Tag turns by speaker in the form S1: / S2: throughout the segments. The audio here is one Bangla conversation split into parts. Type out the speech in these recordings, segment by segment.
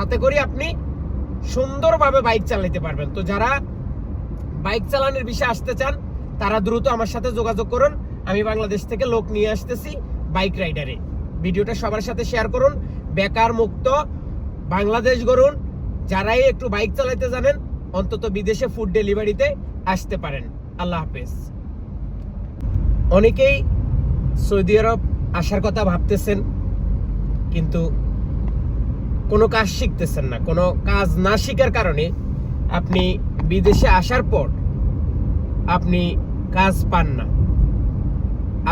S1: তাতে করে আপনি সুন্দরভাবে বাইক চালাতে পারবেন। তো যারা বাইক চালানোর বিষয়ে আসতে চান, তারা দ্রুত আমার সাথে যোগাযোগ করুন। আমি বাংলাদেশ থেকে লোক নিয়ে আসতেছি বাইক রাইডারে। ভিডিওটা সবার সাথে শেয়ার করুন। বেকার মুক্ত বাংলাদেশ গড়ুন যারাই একটু বাইক চালাতে জানেন, অন্তত বিদেশে ফুড ডেলিভারিতে আসতে পারেন। আল্লাহ হাফেজ। অনেকেই সৌদি আরব আসার কথা ভাবতেছেন, কিন্তু কোনো কাজ শিখতেছেন না, কোনো কাজ না শিখার কারণে আপনি বিদেশে আসার পর আপনি কাজ পান না।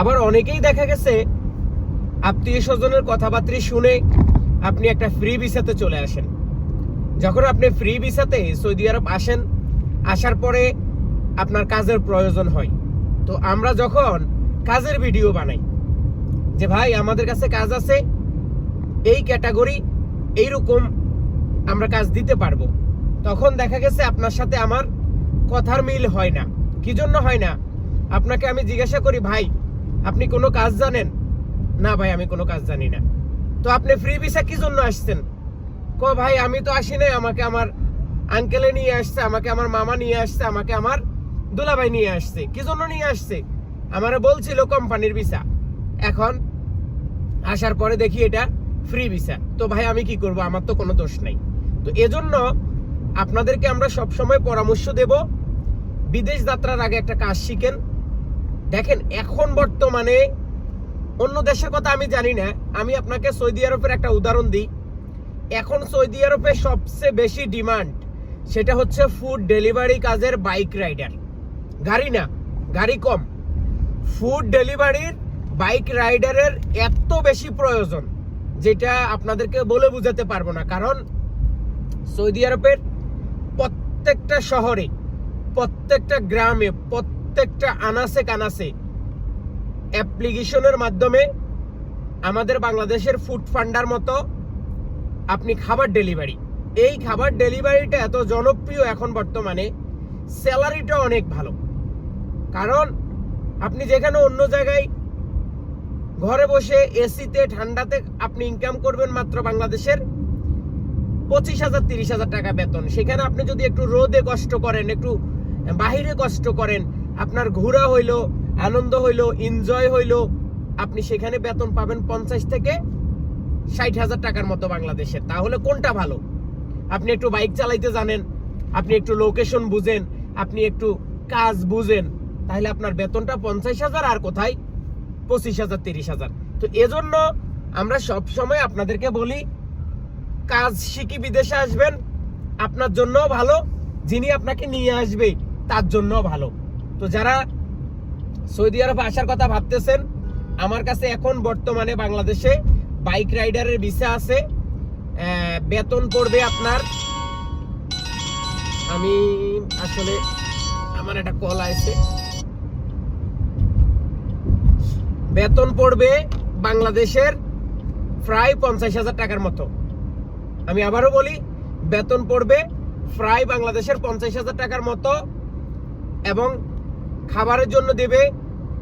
S1: আবার অনেকেই দেখা গেছে, আত্মীয় স্বজনের কথাবার্তা শুনে আপনি একটা ফ্রি ভিসাতে চলে আসেন। যখন আপনি ফ্রি ভিসাতে সৌদি আরব আসেন, আসার পরে আপনার কাজের প্রয়োজন হয়। তো আমরা যখন কাজের ভিডিও বানাই, যে ভাই আমাদের কাছে কাজ আছে, এই ক্যাটাগরি এইরকম আমরা কাজ দিতে পারব। তখন দেখা গেছে আপনার সাথে আমার কথার মিল হয় না। কি জন্য হয় না? আপনাকে আমি জিজ্ঞাসা করি, ভাই, আপনি কোনো কাজ জানেন? না ভাই, আমি কোনো কাজ জানি না। তো আপনি ফ্রি ভিসা কি জন্য আসছেন? ক ভাই, আমি তো আসি নাই। আমাকে আমার আঙ্কেলে নিয়ে আসছে, আমাকে আমার মামা নিয়ে আসছে, আমাকে আমার দুলাভাই নিয়ে আসছে। কি জন্য নিয়ে আসছে? আমারে বলছিল কোম্পানির ভিসা এখন আসার পরে দেখি এটা ফ্রি ভিসা তো ভাই, আমি কি করব? আমার তো কোনো দোষ নাই। তো এজন্য আপনাদেরকে আমরা সব সময় পরামর্শ দেব, বিদেশ যাত্রার আগে একটা কাজ শিখেন। দেখেন, এখন বর্তমানে অন্য দেশের কথা আমি জানি না। আমি আপনাকে সৌদি আরবের একটা উদাহরণ দিই। এখন সৌদি আরবে সবচেয়ে বেশি ডিমান্ড সেটা হচ্ছে ফুড ডেলিভারি কাজের বাইক রাইডার গাড়ি না, গাড়ি কম। ফুড ডেলিভারির বাইক রাইডারের এত বেশি প্রয়োজন। যেটা আপনাদেরকে বলে বুঝাতে পারব না। কারণ সৌদি আরবের প্রত্যেকটা শহরে, প্রত্যেকটা গ্রামে, প্রত্যেকটা আনাসে কানাসে অ্যাপ্লিকেশনের মাধ্যমে আমাদের বাংলাদেশের ফুড ফান্ডার মতো আপনি খাবার ডেলিভারি এই খাবার ডেলিভারিটা এত জনপ্রিয় এখন বর্তমানে স্যালারিটা অনেক ভালো। কারণ আপনি যেখানে অন্য জায়গায় ঘরে বসে এসিতে, ঠান্ডাতে আপনি ইনকাম করবেন মাত্র বাংলাদেশের পঁচিশ হাজার, তিরিশ হাজার টাকা বেতন। সেখানে আপনি যদি একটু রোদে কষ্ট করেন, একটু বাহিরে কষ্ট করেন, আপনার ঘোরা হইল, আনন্দ হইল এনজয় হইল, আপনি সেখানে বেতন পাবেন পঞ্চাশ থেকে ষাট হাজার টাকার মতো বাংলাদেশের। তাহলে কোনটা ভালো? আপনি একটু বাইক চালাইতে জানেন, আপনি একটু লোকেশন বুঝেন, আপনি একটু কাজ বুঝেন, তাহলে আপনার বেতনটা পঞ্চাশ হাজার আর কোথায়? পঁচিশ হাজার, তিরিশ হাজার। তো এজন্য আমরা সব সময় আপনাদেরকে বলি, কাজ শিখি বিদেশে আসবেন, আপনার জন্যও ভালো, যিনি আপনাকে নিয়ে আসবে, তার জন্যও ভালো। তো যারা সৌদি আরব আসার কথা ভাবতেছেন, আমার কাছে এখন বর্তমানে বাংলাদেশে বাইক রাইডারের ভিসা আছে। বেতন পড়বে আপনার, আমি আসলে, আমার একটা কল আছে বেতন পড়বে বাংলাদেশের প্রায় পঞ্চাশ হাজার টাকার মতো। আমি আবারও বলি, বেতন পড়বে প্রায় বাংলাদেশের পঞ্চাশ হাজার টাকার মতো এবং খাবারের জন্য দেবে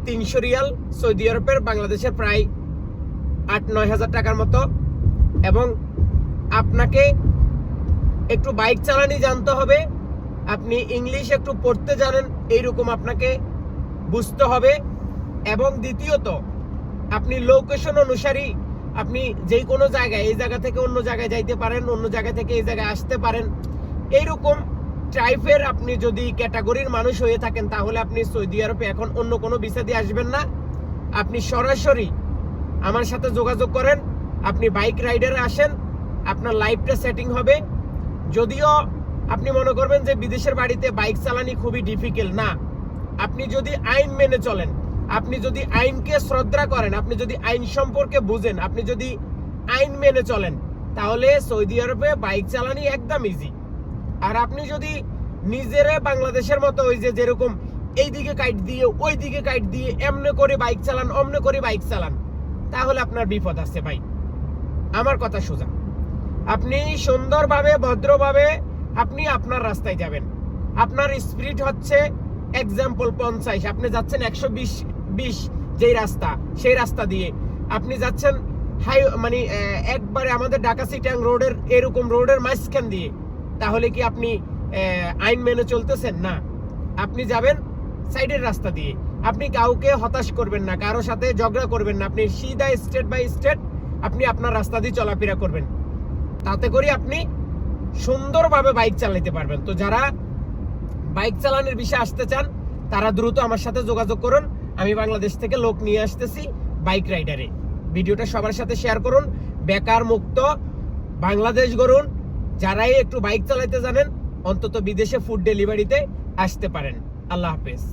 S1: তিনশো রিয়াল সৌদি আরবের বাংলাদেশের প্রায় আট নয় হাজার টাকার মতো এবং আপনাকে একটু বাইক চালানি জানতে হবে, আপনি ইংলিশ একটু পড়তে জানেন, এইরকম আপনাকে বুঝতে হবে। এবং দ্বিতীয়ত, আপনি লোকেশন অনুসারী আপনি যেই কোনো জায়গায়, এই জায়গা থেকে অন্য জায়গায় যাইতে পারেন, অন্য জায়গা থেকে এই জায়গায় আসতে পারেন। এইরকম টাইপের আপনি যদি ক্যাটাগরির মানুষ হয়ে থাকেন, তাহলে আপনি সৌদি আরবে এখন অন্য কোনো ভিসা দিয়ে আসবেন না। আপনি সরাসরি আমার সাথে যোগাযোগ করেন, আপনি বাইক রাইডারে আসেন, আপনার লাইফটা সেটিং হবে। যদিও আপনি মনে করবেন যে বিদেশের বাড়িতে বাইক চালানি খুবই ডিফিকাল্ট না। আপনি যদি আইন মেনে চলেন আপনি যদি আইনকে শ্রদ্ধা করেন, আপনি যদি আইন সম্পর্কে বুঝেন, আপনি যদি আইন মেনে চলেন, তাহলে সৌদি আরবে বাইক চালানি একদম ইজি আর আপনি যদি নিজেরে বাংলাদেশের মতো ওই যে যেরকম এই দিকে কাইট দিয়ে ওই দিকে কাইট দিয়ে এমনে করে বাইক চালান, অমনে করে বাইক চালান, তাহলে আপনার বিপদ আছে ভাই। আমার কথা সোজা। আপনি সুন্দরভাবে, ভদ্রভাবে আপনি আপনার রাস্তায় যাবেন। আপনার স্পিড হচ্ছে এক্সাম্পল পঞ্চাশ, আপনি যাচ্ছেন একশো বিশ বিশ যেই রাস্তা, সেই রাস্তা দিয়ে। আপনি যাচ্ছেন হাই মানে একবারে আমাদের ঢাকা সিটাং রোডের এরকম রোডের মাঝখান দিয়ে। তাহলে কি আপনি আইন মেনে চলতেছেন? না। আপনি যাবেন সাইডের রাস্তা দিয়ে। আপনি কাউকে হতাশ করবেন না, কারও সাথে ঝগড়া করবেন না। আপনি সিধা স্টেট বাই স্টেট আপনি আপনার রাস্তা দিয়ে চলাফেরা করবেন। তাতে করে আপনি সুন্দরভাবে বাইক চালাতে পারবেন। তো যারা বাইক চালানোর বিষয়ে আসতে চান, তারা দ্রুত আমার সাথে যোগাযোগ করুন। আমি বাংলাদেশ থেকে লোক নিয়ে আসতেছি বাইক রাইডারে। ভিডিওটা সবার সাথে শেয়ার করুন, বেকার মুক্ত, বাংলাদেশ গড়ুন যারাই একটু বাইক চালাইতে জানেন, অন্তত বিদেশে ফুড ডেলিভারিতে আসতে পারেন। আল্লাহ হাফেজ।